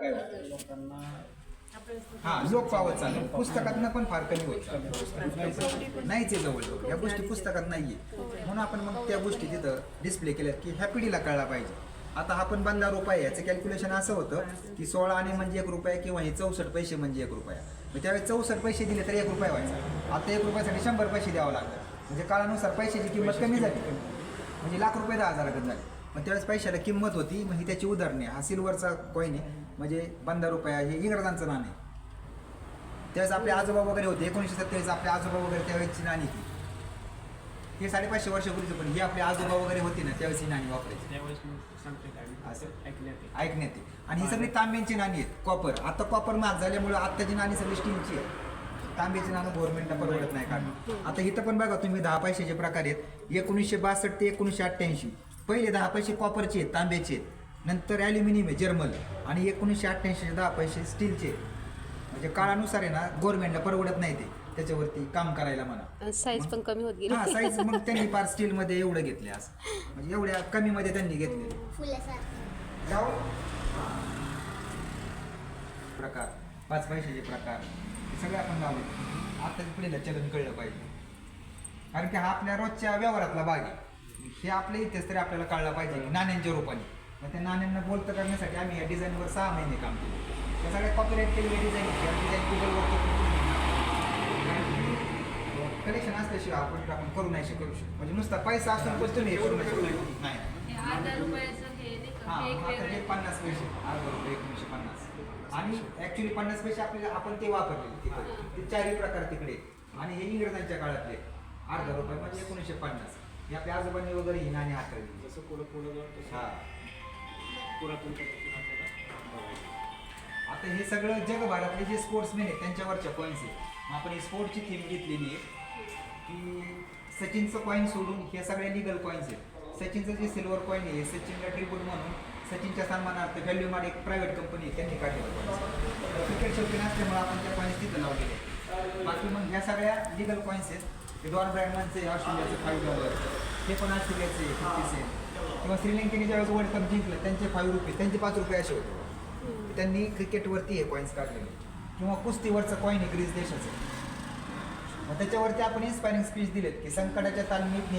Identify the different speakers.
Speaker 1: काय
Speaker 2: लोकांना
Speaker 1: हा लोक पावत चालले. पुस्तकातनं पण फार कमी होत नाहीच आहे जवळजवळ या गोष्टी पुस्तकात नाहीये. म्हणून आपण मग त्या गोष्टी तिथं डिस्प्ले केल्यात की ह्या पिढीला कळला पाहिजे. आता हा पण बंदा रुपये याचं कॅल्क्युलेशन असं होतं की सोळा आणि म्हणजे एक रुपया किंवा हे चौसष्ट पैसे म्हणजे एक रुपया. मग त्यावेळेस चौसष्ट पैसे दिले तर एक रुपया व्हायचा. आता एक रुपयासाठी शंभर पैसे द्यावं लागतं म्हणजे काळानुसार पैशाची किंमत कमी झाली. म्हणजे लाख रुपये दहा हजाराकडे झाली. मग त्यावेळेस पैशाला किंमत होती मग ही त्याची उदाहरणे. हा सिल्वरचा कॉईन आहे. म्हणजे बंदा रुपया हे इंग्रजांचं नाणं आहे. त्यावेळेस आपले आजोबा वगैरे होते. एकोणीसशे सत्तेचाळीस आपले आजोबा वगैरे त्यावेळेसची नाणी ती हे साडेपाचशे वर्षापूर्वीचं पण ही आपले आजोबा वगैरे होती ना त्यावेळेस ही नाणी वापरायची.
Speaker 2: ऐकण्यात
Speaker 1: येते आणि ही सगळी तांब्यांची नाणी आहेत. कॉपर आता कॉपर महाग झाल्यामुळे आत्ताची नाणी सगळी स्टीलची आहे तांब्याची नाणं गव्हर्नमेंटला परवडत नाही काढणं आता इथं पण बघा तुम्ही दहा पैशाचे प्रकार आहेत. एकोणीसशे बासष्ट ते एकोणीसशे अठ्ठ्याऐंशी. पहिले दहा पैसे कॉपरचे आहेत तांब्याचे आहेत नंतर ॲल्युमिनियम आहे जर्मल आणि एकोणीसशे अठ्ठ्याऐंशीचे दहा पैसे स्टीलचे. म्हणजे काळानुसार आहे ना गव्हर्नमेंटला परवडत नाही ते त्याच्यावरती काम करायला म्हणा.
Speaker 3: साईज पण कमी होत गेली.
Speaker 1: हा साईज मग त्यांनी फार स्टील मध्ये एवढं घेतले असं. म्हणजे एवढ्या कमी मध्ये त्यांनी घेतले. जाऊ प्रकार. पाच पैशाचे प्रकार. हे सगळे आपण लावले आताच्या पिढीला चलन कळलं पाहिजे. कारण की हा आपल्या रोजच्या व्यवहारातला भाग आहे. हे आपल्या इथेच तरी आपल्याला कळलं पाहिजे की नाण्यांच्या रूपाने. मग त्या नाण्यांना बोलतं करण्यासाठी आम्ही या डिझाईनवर सहा महिने काम केले. त्या सगळ्या कॉपीराईट केलेले डिझाईन डिझाईन गुगलवर कलेक्शन असल्याशिवाय आपण आपण करू नाही शकू शकतो. म्हणजे नुसता पैसा असून पण तुम्ही हे करू नाही शकू नाही.
Speaker 4: हे.
Speaker 1: पन्नास पैसे. अर्धा रुपये एकोणीसशे पन्नास. आणि ऍक्च्युली पन्नास पैसे आपल्याला आपण ते वापरले तिकडे. ते चारही प्रकार तिकडे. आणि हे इंग्रजांच्या काळातले. अर्धा रुपये म्हणजे एकोणीसशे पन्नास. हे आपल्या आजोबांनी वगैरे ही नाणी हाताळली
Speaker 2: जसं पुढं पुढं जाऊन तसं
Speaker 1: हा.
Speaker 2: पुरातन पद्धतीनं आपल्याला बघायचं.
Speaker 1: आता हे सगळं जगभरातले जे स्पोर्ट्समॅन आहेत त्यांच्यावरच्या कॉईन्स आहेत. मग आपण ही स्पोर्टची थीम घेतलेली आहे. की सचिनचं कॉईन सोडून हे सगळे लिगल कॉईन्स आहेत. सचिनचं जे सिल्वर कॉईन आहे हे सचिनला ट्रिब्यूट म्हणून सचिनच्या सन्मानार्थ व्हॅल्यू मार्ट एक प्रायव्हेट कंपनी आहे त्यांनी काढलेलं क्रिकेट शौकीन असल्यामुळे आपण त्या कॉईन्स तिथं लावलेले आहेत. बाकी मग ह्या सगळ्या लिगल कॉईन्स आहेत. ते डॉन ब्रँडमनचे ऑस्ट्रेलियाचे फाईव्ह डॉलर हे पण ऑस्ट्रेलियाचे फिफ्टी सेंट किंवा श्रीलंकेने ज्यावेळेस वर्ल्ड कप जिंकलं त्यांचे फाईव्ह रुपये त्यांचे पाच रुपये असे होते. त्यांनी क्रिकेटवरती हे कॉईन्स काढलेले. किंवा कुस्तीवरचं कॉईन आहे ग्रीस देशाचं मग त्याच्यावरती आपण इन्स्पायरिंग स्पीच दिलेत की संकटाच्या तालमीत